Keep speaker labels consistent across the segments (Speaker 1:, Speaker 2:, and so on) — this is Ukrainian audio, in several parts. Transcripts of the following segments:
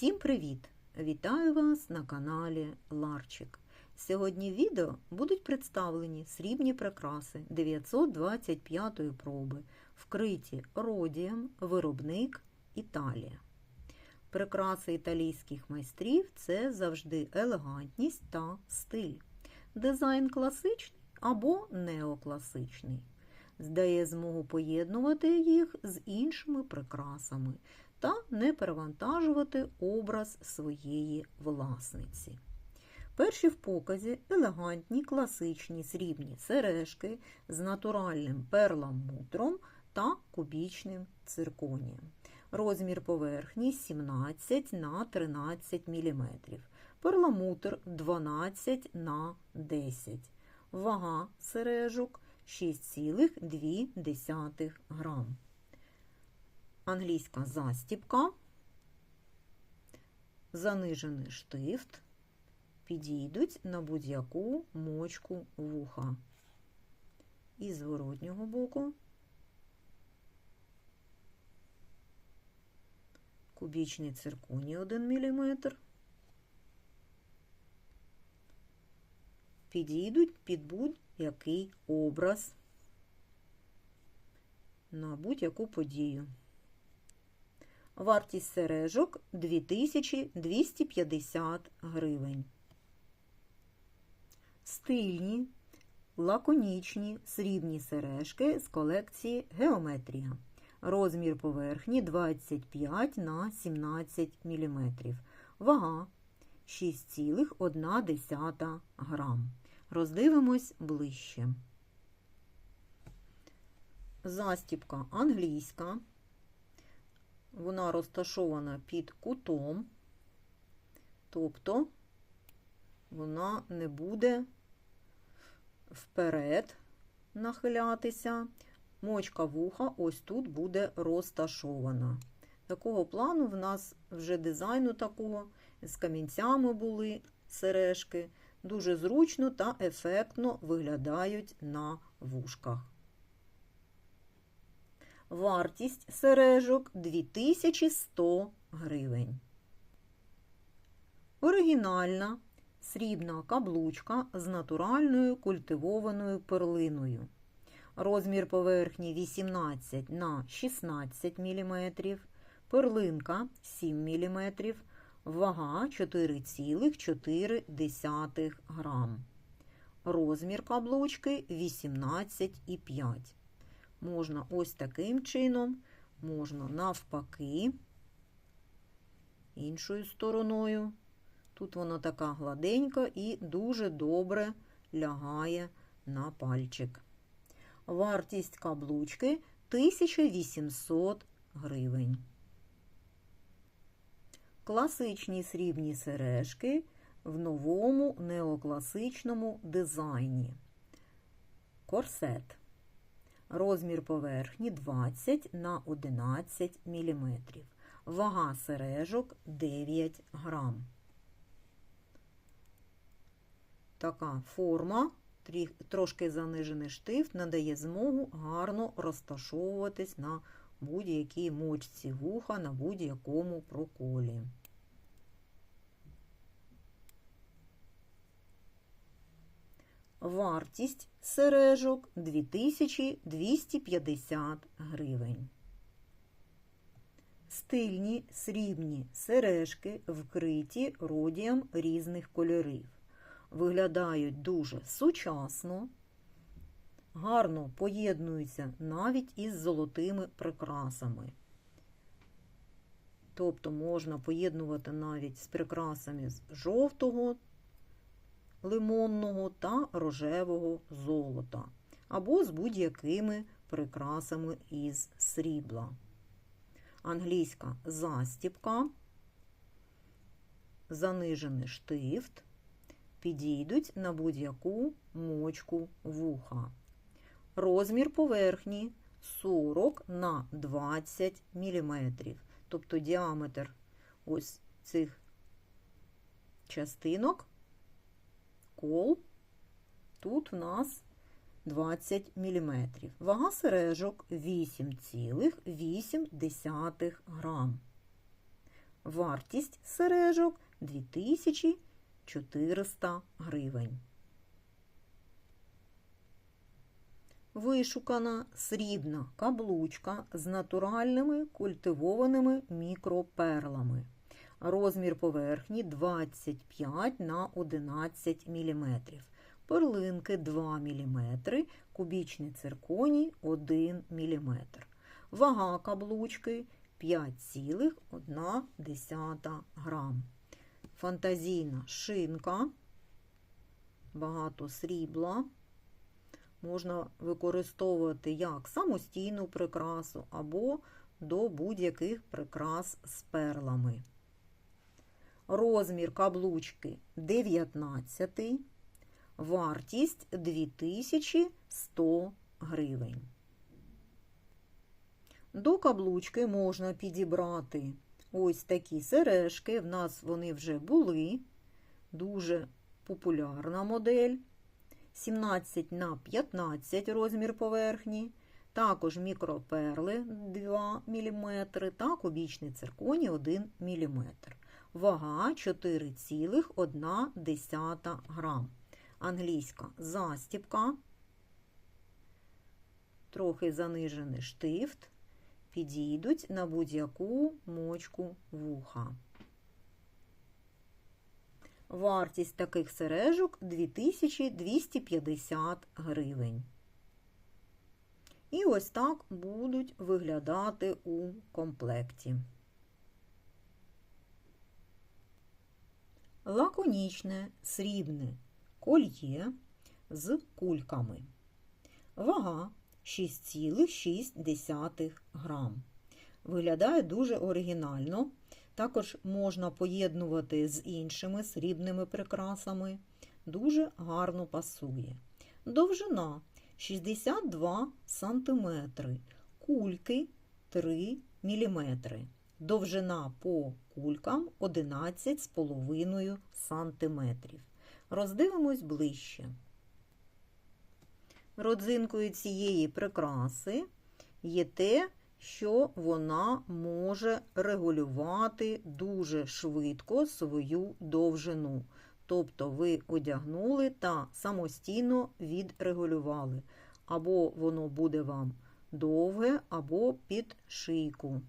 Speaker 1: Всім привіт! Вітаю вас на каналі Ларчик. Сьогодні в відео будуть представлені срібні прикраси 925 проби, вкриті родієм, виробник Італія. Прикраси італійських майстрів це завжди елегантність та стиль. Дизайн класичний або неокласичний. Здає змогу поєднувати їх з іншими прикрасами та не перевантажувати образ своєї власниці. Перші в показі елегантні класичні срібні сережки з натуральним перламутром та кубічним цирконієм. Розмір поверхні 17 на 13 мм. Перламутр 12 на 10 Вага сережок 6,2 грам. Англійська застіпка, занижений штифт, підійдуть на будь-яку мочку вуха. І з зворотнього боку кубічний цирконій 1 мм. Підійдуть під будь-який образ на будь-яку подію. Вартість сережок 2250 гривень. Стильні, лаконічні срібні сережки з колекції Геометрія. Розмір поверхні 25 на 17 мм. Вага 6,1 грам. Роздивимось ближче. Застіпка англійська. Вона розташована під кутом, тобто вона не буде вперед нахилятися. Мочка вуха ось тут буде розташована. Такого плану в нас вже дизайну такого з камінцями були сережки. Дуже зручно та ефектно виглядають на вушках. Вартість сережок 2100 гривень. Оригінальна срібна каблучка з натуральною культивованою перлиною. Розмір поверхні 18 на 16 мм, перлинка 7 мм, вага 4,4 грам. Розмір каблучки 18,5 Можна ось таким чином, можна навпаки, іншою стороною. Тут вона така гладенька і дуже добре лягає на пальчик. Вартість каблучки 1800 гривень. Класичні срібні сережки в новому неокласичному дизайні. Корсет. Розмір поверхні 20 на 11 мм. Вага сережок 9 грам. Така форма, трошки занижений штифт, надає змогу гарно розташовуватись на будь-якій мочці вуха, на будь-якому проколі. Вартість сережок 2250 гривень. Стильні срібні сережки вкриті родієм різних кольорів. Виглядають дуже сучасно, гарно поєднуються навіть із золотими прикрасами. Тобто можна поєднувати навіть з прикрасами з жовтого лимонного та рожевого золота, або з будь-якими прикрасами із срібла. Англійська застіпка, занижений штифт, підійдуть на будь-яку мочку вуха. Розмір поверхні 40 на 20 мм, тобто діаметр ось цих частинок кол. Тут в нас 20 мм. Вага сережок 8,8 грам. Вартість сережок 2400 гривень. Вишукана срібна каблучка з натуральними культивованими мікроперлами. Розмір поверхні 25 на 11 мм. Перлинки 2 мм, кубічний цирконій 1 мм. Вага каблучки 5,1 грам. Фантазійна шинка, багато срібла. Можна використовувати як самостійну прикрасу або до будь-яких прикрас з перлами. Розмір каблучки 19, вартість 2100 гривень. До каблучки можна підібрати ось такі сережки. В нас вони вже були. Дуже популярна модель. 17 на 15 розмір поверхні. Також мікроперли 2 мм та кубічний цирконій 1 мм. Вага 4,1 грам. Англійська застіпка. Трохи занижений штифт підійдуть на будь-яку мочку вуха. Вартість таких сережок 2250 гривень. І ось так будуть виглядати у комплекті. Лаконічне срібне кольє з кульками. Вага 6,6 грам. Виглядає дуже оригінально. Також можна поєднувати з іншими срібними прикрасами. Дуже гарно пасує. Довжина 62 см, кульки 3 мм. Довжина по кулькам 11,5 см. Роздивимось ближче. Родзинкою цієї прикраси є те, що вона може регулювати дуже швидко свою довжину. Тобто ви одягнули та самостійно відрегулювали. Або воно буде вам довге, або під шийку,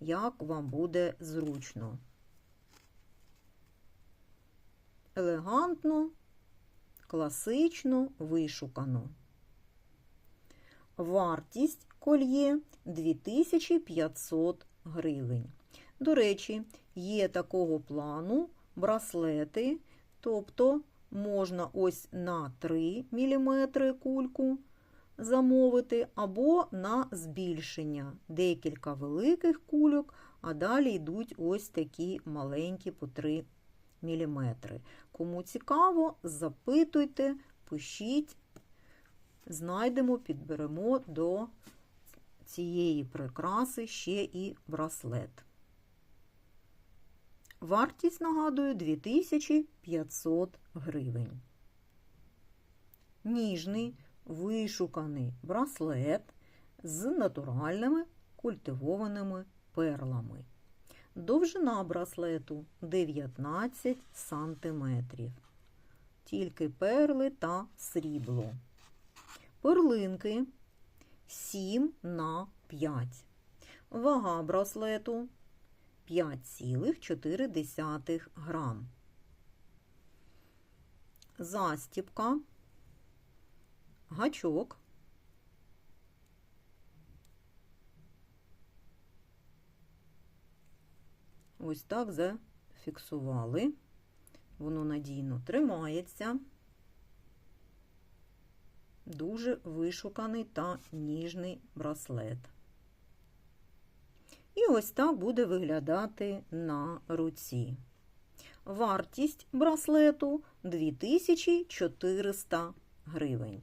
Speaker 1: як вам буде зручно. Елегантно, класично, вишукано. Вартість кольє 2500 гривень. До речі, є такого плану браслети, тобто можна ось на 3 мм кульку замовити, або на збільшення декілька великих кульок, а далі йдуть ось такі маленькі по 3 мм. Кому цікаво, запитуйте, пишіть знайдемо, підберемо до цієї прикраси ще і браслет. Вартість, нагадую, 2500 гривень. Ніжний вишуканий браслет з натуральними культивованими перлами. Довжина браслету 19 см. Тільки перли та срібло перлинки 7 на 5. Вага браслету 5,4 грам. Застіпка, гачок. Ось так зафіксували. Воно надійно тримається дуже вишуканий та ніжний браслет. І ось так буде виглядати на руці. Вартість браслету 2400 гривень.